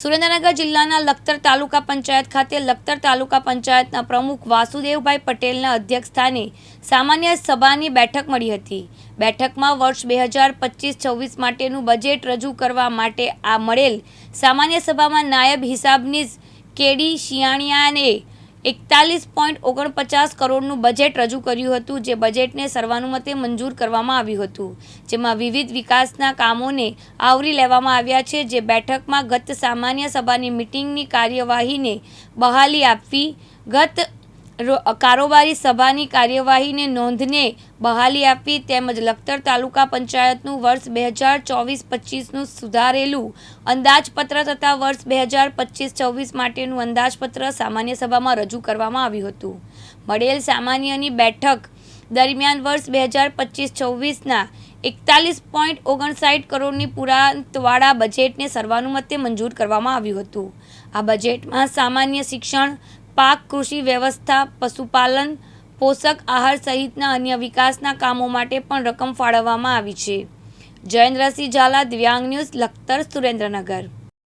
સુરેન્દ્રનગર જિલ્લાના લખતર તાલુકા પંચાયત ખાતે લખતર તાલુકા પંચાયતના પ્રમુખ વાસુદેવભાઈ પટેલના અધ્યક્ષસ્થાને સામાન્ય સભાની બેઠક મળી હતી. બેઠકમાં વર્ષ બે હજાર પચીસ છવ્વીસ માટેનું બજેટ રજૂ કરવા માટે આ મળેલ સામાન્ય સભામાં નાયબ હિસાબનીઝ કેડી શિયાણિયાને એકતાલીસ પોઈન્ટ ઓગણપચાસ કરોડનું બજેટ રજૂ કર્યું હતું, જે બજેટને સર્વાનુમતે મંજૂર કરવામાં આવ્યું હતું. જેમાં વિવિધ વિકાસના કામોને આવરી લેવામાં આવ્યા છે, જે બેઠકમાં ગત સામાન્ય સભાની મિટિંગની કાર્યવાહીને બહાલી આપવી, ગત કારોબારી સભાની કાર્યવાહીને નોંધને બહાલી આપવી તેમજ લખતર તાલુકા પંચાયતનું વર્ષ બે હજાર ચોવીસ પચીસનું સુધારેલું અંદાજપત્ર તથા વર્ષ બે હજાર પચીસ છવ્વીસ માટેનું અંદાજપત્ર સામાન્ય સભામાં રજૂ કરવામાં આવ્યું હતું. મળેલ સામાન્યની બેઠક દરમિયાન વર્ષ બે હજાર પચીસ છવ્વીસના એકતાલીસ પોઈન્ટ ઓગણસાઠ કરોડની પુરાંતવાળા બજેટને સર્વાનુમતે મંજૂર કરવામાં આવ્યું હતું. આ બજેટમાં સામાન્ય શિક્ષણ પાક, કૃષિ વ્યવસ્થા, પશુપાલન, પોષક આહાર સહિતના અન્ય વિકાસના કામો માટે પણ રકમ ફાળવવામાં આવી છે. જયેન્દ્રસિંહ ઝાલા, દિવ્યાંગ ન્યૂઝ, લખતર, સુરેન્દ્રનગર.